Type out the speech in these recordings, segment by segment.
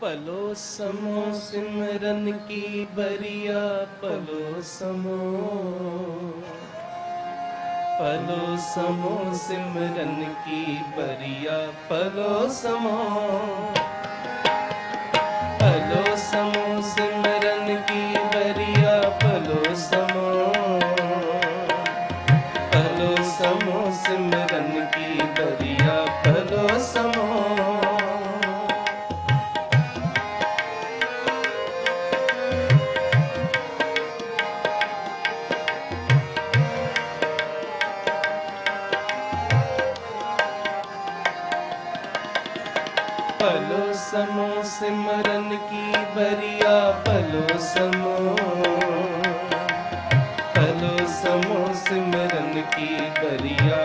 ਭਲੋ ਸਮੋ ਸਿਮਰਨ ਕੀ ਬਰੀਆ ਭਲੋ ਸਮੋ। ਭਲੋ ਸਮੋ ਸਿਮਰਨ ਕੀ ਬਰੀਆ ਭਲੋ ਸਮੋ। ਭਲੋ ਸਮੋ ਸਿਮਰਨ ਕੀ ਬਰੀਆ ਭਲੋ ਸਮੋ ਭਲੋ ਸਮੋ ਸਿਮਰਨ ਕੀ ਬਰੀਆ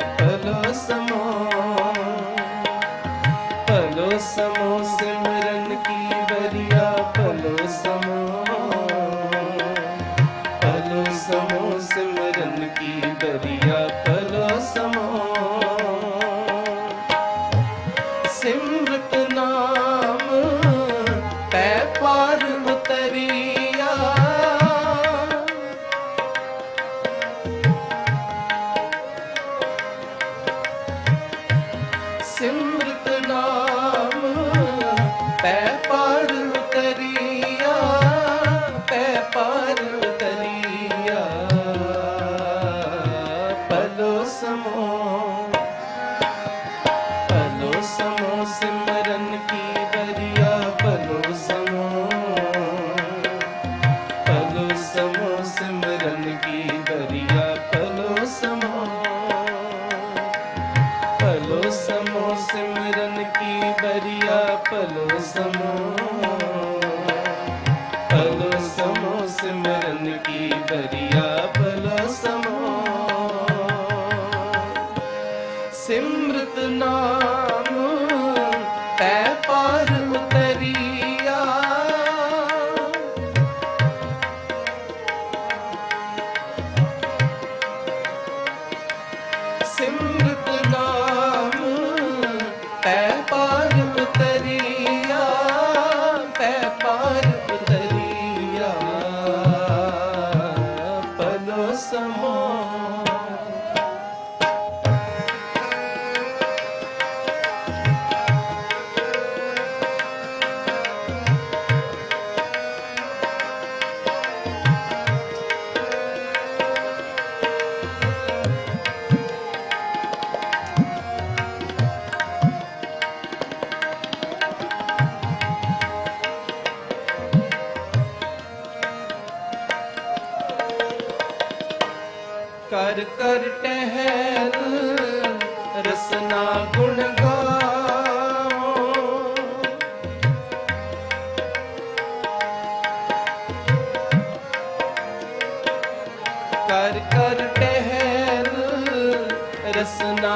ਸਿਮਰਨ ਕੀ ਬਰੀਆ ਭਲੋ ਸਮੋ। ਸਿਮਰਤ ਨਾਮ ਪੈ ਪਾਰ ਉਤਰੀਆ। ਸਿਮਰਤ ਕਰ ਕਰ ਟਹਿਲ ਰਸਨਾ ਗੁਣ ਗਾਓ। ਕਰ ਕਰ ਟਹਿਲ ਰਸਨਾ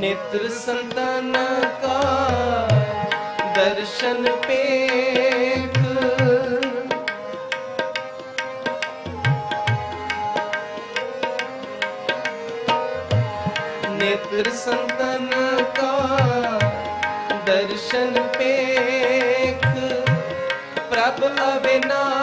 नेत्र संतन का दर्शन पेख नेत्र संतन का दर्शन पेख प्रभ अविनाश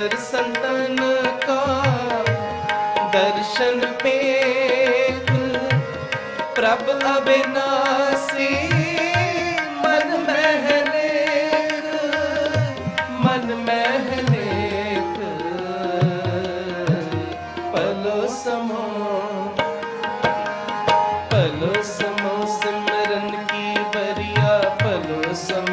नर संतन का दर्शन पे प्रभ अविनाशी मन महले मन महले पलो समो पलो समो सिमरन की बरिया पलो समो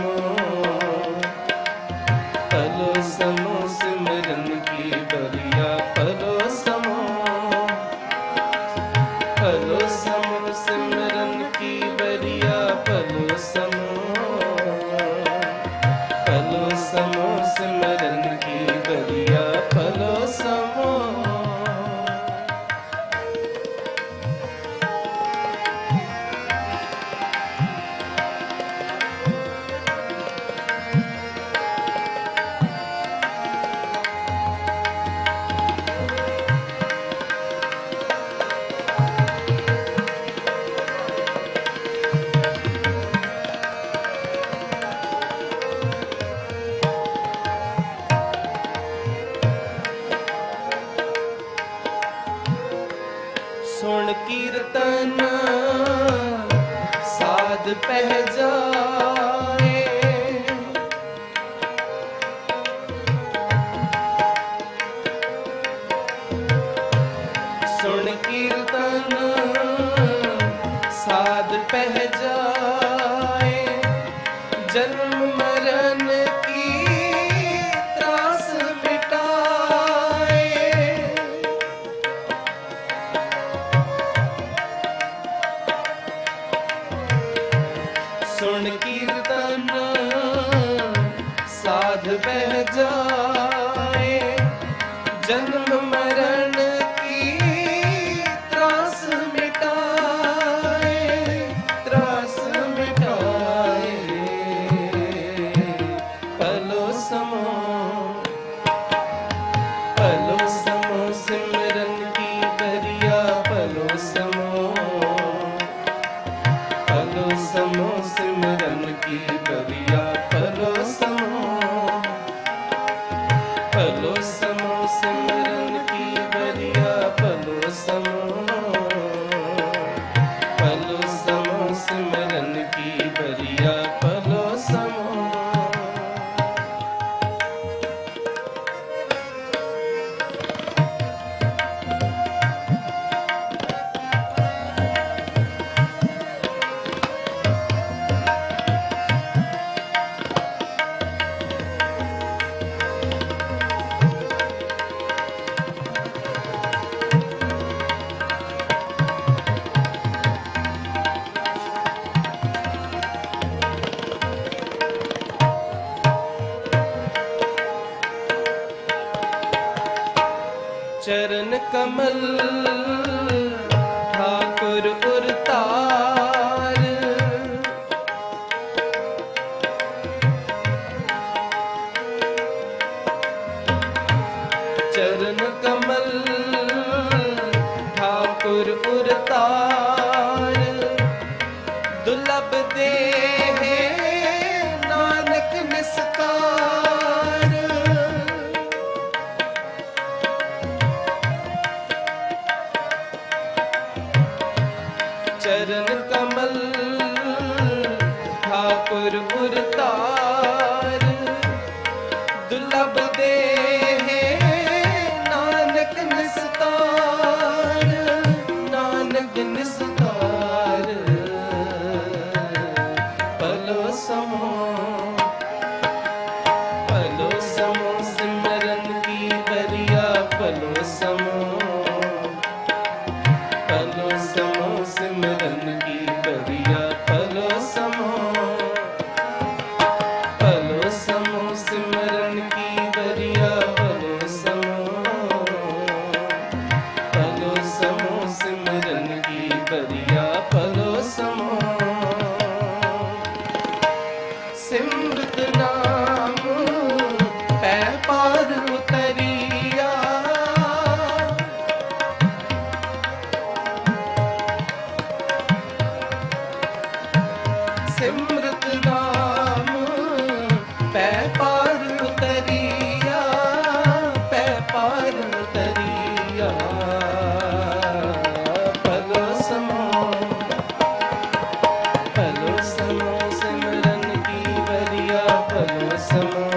Carlos. كمل ਚਰਨ ਕਮਲ ਠਾਕੁਰ ਪੁਰਤਾ ਸਿਮਰਤ ਨਾਮ ਪੈ ਪਾਰ ਪੈ ਪਾਰ ਉਤਰੀਆ। ਭਲੋ ਸਮੋ ਭਲੋ ਕੀ ਬਰੀਆ ਭਲੋ ਸਮੋ।